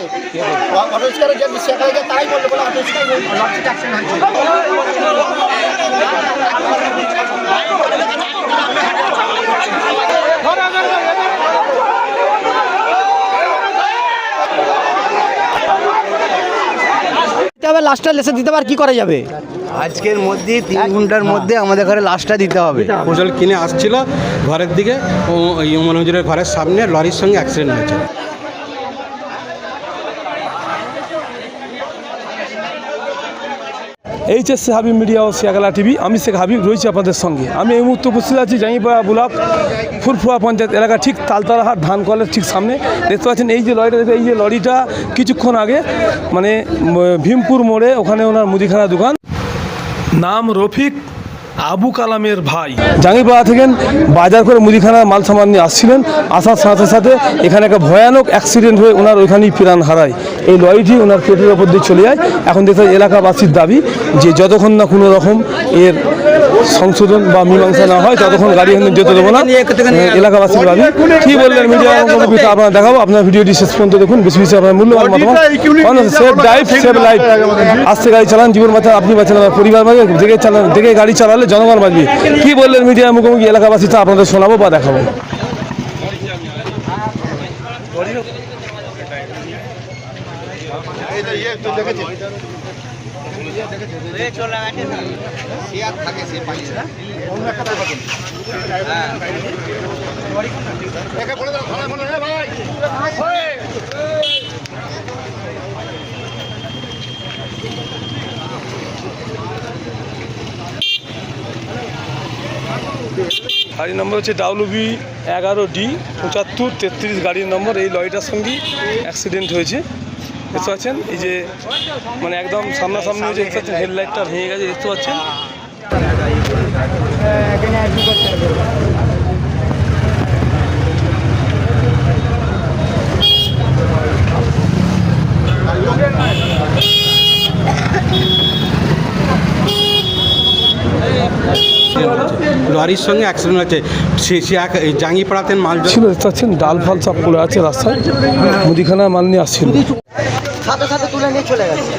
গেছে অটো রিক্সার যে বলল বলে অটো লঞ্চে অ্যাক্সিডেন্ট হবে লাস্টটা লেসে দিতে পার কি করা যাবে? আজকের মধ্যে তিন ঘণ্টার মধ্যে আমাদের ঘরে লাশটা দিতে হবে। ফসল কিনে আসছিল ঘরের দিকে ও ইমন হুজুরের ঘরের সামনে লরির সঙ্গে অ্যাক্সিডেন্ট হয়েছে। এইচএস হাবি মিডিয়া ও সিয়াগালা টিভি, আমি শেখ হাবিব, রয়েছি আপনাদের সঙ্গে। আমি এই মুহূর্তে উপস্থিত আছি জাঙ্গিপাড়া বুলাপ ফুরফুয়া পঞ্চায়েত এলাকা, ঠিক তালতলাহাট ধান কলের ঠিক সামনে। দেখতে পাচ্ছেন এই যে লরিটা এই যে লরিটা কিছুক্ষণ আগে মানে ভীমপুর মোড়ে, ওখানে ওনার মুদিখানা দোকান। নাম রফিক আবু কালামের ভাই। জাঙ্গিপাড়া থেকে বাজার করে মুদিখানার মাল সামান নিয়ে আসছিলেন। আসার সাথে সাথে এখানে একটা ভয়ানক অ্যাক্সিডেন্ট হয়ে ওনার ওইখানেই প্রাণ হারায়। এই লরিটি ওনার পেটের ওপর দিয়ে চলে যায়। এখন দেখতে এলাকাবাসীর দাবি যে যতক্ষণ না কোনো রকম এর সংশোধন বা মীমাংসা না হয় ততক্ষণ গাড়ি এখানে যেতে দেবো না এলাকাবাসীর দাবি কি বললেন মিডিয়া আপনারা দেখাবো আপনার ভিডিওটি শেষ পর্যন্ত দেখুন বেশি বেশি আপনার মূল্যবান মতামত। সেভ ড্রাইভ সেভ লাইফ আস্তে গাড়ি চালান জীবন বাঁচান আপনি বাঁচান আমার পরিবার বাঁচবে দেখে চালান দেখে গাড়ি চালালে জনগণ বাঁচবে। কি বললেন মিডিয়া মুখোমুখি এলাকাবাসী তা আপনাদের শোনাবো বা দেখাবো? গাড়ির নম্বর হচ্ছে ডাব্লু বি এগারো ডি পঁচাত্তর তেত্রিশ গাড়ির নম্বর এই লরিটার সঙ্গে অ্যাক্সিডেন্ট হয়েছে। দেখতে পাচ্ছেন? এই যে মানে একদম সামনাসামনি হয়েছে দেখতে পাচ্ছেন হেডলাইটটা ভেঙে গেছে দেখতে পাচ্ছেন? লরির সঙ্গে অ্যাক্সিডেন্ট হয়েছে। সে সে এক এই জাঙ্গিপাড়াতে মাল ছিল দেখতে পাচ্ছেন ডাল ফাল সব পড়ে আছে রাস্তায়। মুদিখানা মাল নিয়ে আসছিল। সাথে সাথে তুলে নিয়ে চলে গেছে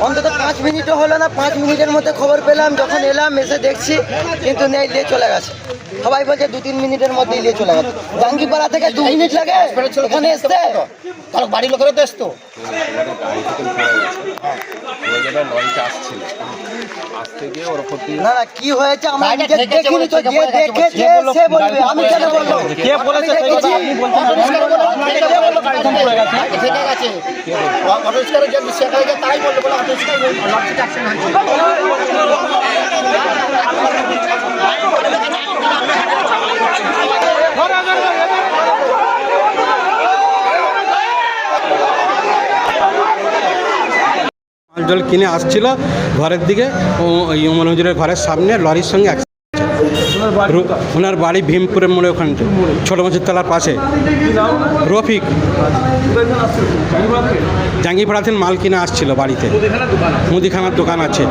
অন্তত পাঁচ মিনিটও হলো না পাঁচ মিনিটের মধ্যে খবর পেলাম যখন এলাম এসে দেখছি কিন্তু নেই দিয়ে চলে গেছে সবাই বলছে দু তিন মিনিটের মধ্যে নিয়ে চলে গেছে জাঙ্গিপাড়া থেকে দু মিনিট লাগে ওখানে এসতে তার বাড়ির লোকেরও তো এসতো না না কি হয়েছে আমরা নিজে দেখিনি তো যে দেখেছে সে বলবে আমি কেন বলব? কে বলেছে অটো রিক্সার বলে কে বলল গাড়ি থেকে পড়ে গেছে গাড়ি থেকে অটো রিক্সার যে সেখানে গিয়ে তাই বলল বলে অটো রিক্সায় লঞ্চে অ্যাক্সিডেন্ট হয়েছে জল কিনে আসছিল ঘরের দিকে ও ইমন হুজুরের ঘরের সামনে লরির সঙ্গে। ওনার বাড়ি ভীমপুরের মোড়ে ওখানে ছোটো মাছের তলার পাশে। রফিক। জাঙ্গিপাড়াতে মাল কিনে আসছিল বাড়িতে। মুদিখানার দোকান আছে?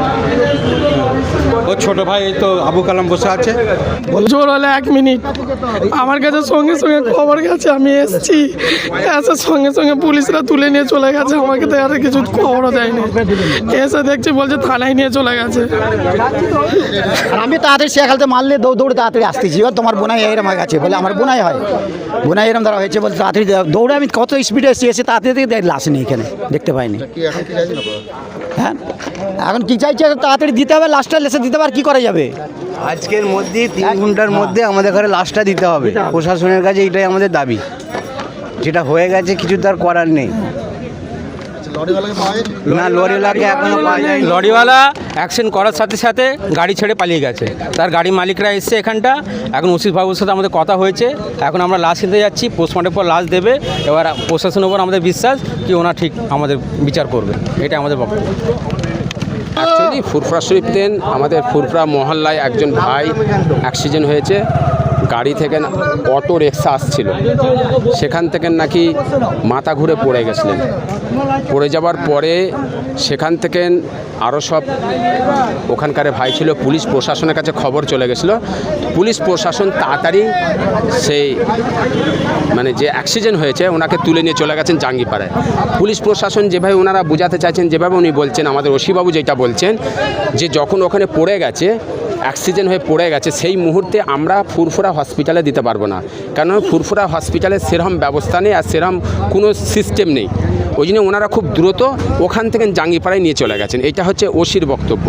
ও ছোট ভাই এই তো আবু কালাম বসে আছে। জোর হলে এক মিনিট। আমার কাছে সঙ্গে সঙ্গে খবর গেছে আমি এসেছি। এসে সঙ্গে সঙ্গে পুলিশরা তুলে নিয়ে চলে গেছে। আমাকে তো আর কিছু খবরও দেয়নি। এসে দেখছি বলছে থানায় নিয়ে চলে গেছে। আর আমি তাড়াতাড়ি শেখালতে মারলে দৌড় দৌড়ে তাড়াতাড়ি আসতেছি এবার তোমার বোনাই এরম হয়ে গেছে বলে আমার বোনাই হয়। বোনাই এরম ধরা হয়েছে বলে তাড়াতাড়ি দৌড়ে আমি কত স্পিডে এসে এসে তাড়াতাড়ি লাশ নেই এখানে দেখতে পাইনি। হ্যাঁ? এখন কি চাইছে তাড়াতাড়ি দিতে হবে লাস্টটা লেসে দিতে পার কি করা যাবে? আজকের মধ্যে তিন ঘণ্টার মধ্যে আমাদের ঘরে লাশটা দিতে হবে। প্রশাসনের কাছে এটাই আমাদের দাবি। যেটা হয়ে গেছে কিছু তার করার নেই। না লরিওয়ালাকে এখনও পাওয়া যায়নি। লরিওয়ালা অ্যাক্সিডেন্ট করার সাথে সাথে গাড়ি ছেড়ে পালিয়ে গেছে। তার গাড়ি মালিকরা এসছে এখানটা। এখন বাবুর সাথে আমাদের কথা হয়েছে। এখন আমরা লাশ নিতে যাচ্ছি পোস্টমর্টের পর লাশ দেবে। এবার প্রশাসনের উপর আমাদের বিশ্বাস কি ওনা ঠিক আমাদের বিচার করবে। এটা আমাদের বক্তব্য। অ্যাকচুয়ালি ফুরফুরা শরীফ দেন আমাদের ফুরফুরা মহল্লায় একজন ভাই অ্যাক্সিডেন্ট হয়েছে। গাড়ি থেকে অটো রিক্সা আসছিল। সেখান থেকে নাকি মাথা ঘুরে পড়ে গেছিলেন। পড়ে যাওয়ার পরে সেখান থেকে আরও সব ওখানকার ভাই ছিল, পুলিশ প্রশাসনের কাছে খবর চলে গেছিল। পুলিশ প্রশাসন তাড়াতাড়ি সেই মানে যে অ্যাক্সিডেন্ট হয়েছে, ওনাকে তুলে নিয়ে চলে গেছেন জাঙ্গিপাড়ায়। পুলিশ প্রশাসন যেভাবে ওনারা বোঝাতে চাইছেন, যেভাবে উনি বলছেন, আমাদের ওসিবাবু যেটা বলছেন, যে যখন ওখানে পড়ে গেছে, অ্যাক্সিডেন্ট হয়ে পড়ে গেছে, সেই মুহূর্তে আমরা ফুরফুরা হসপিটালে দিতে পারব না। কারণ ফুরফুরা হসপিটালে সেরকম ব্যবস্থা নেই আর সেরকম কোনো সিস্টেম নেই। ওই জন্য ওনারা খুব দ্রুত ওখান থেকে জাঙ্গিপাড়ায় নিয়ে চলে গেছেন। এটা হচ্ছে ওসির বক্তব্য।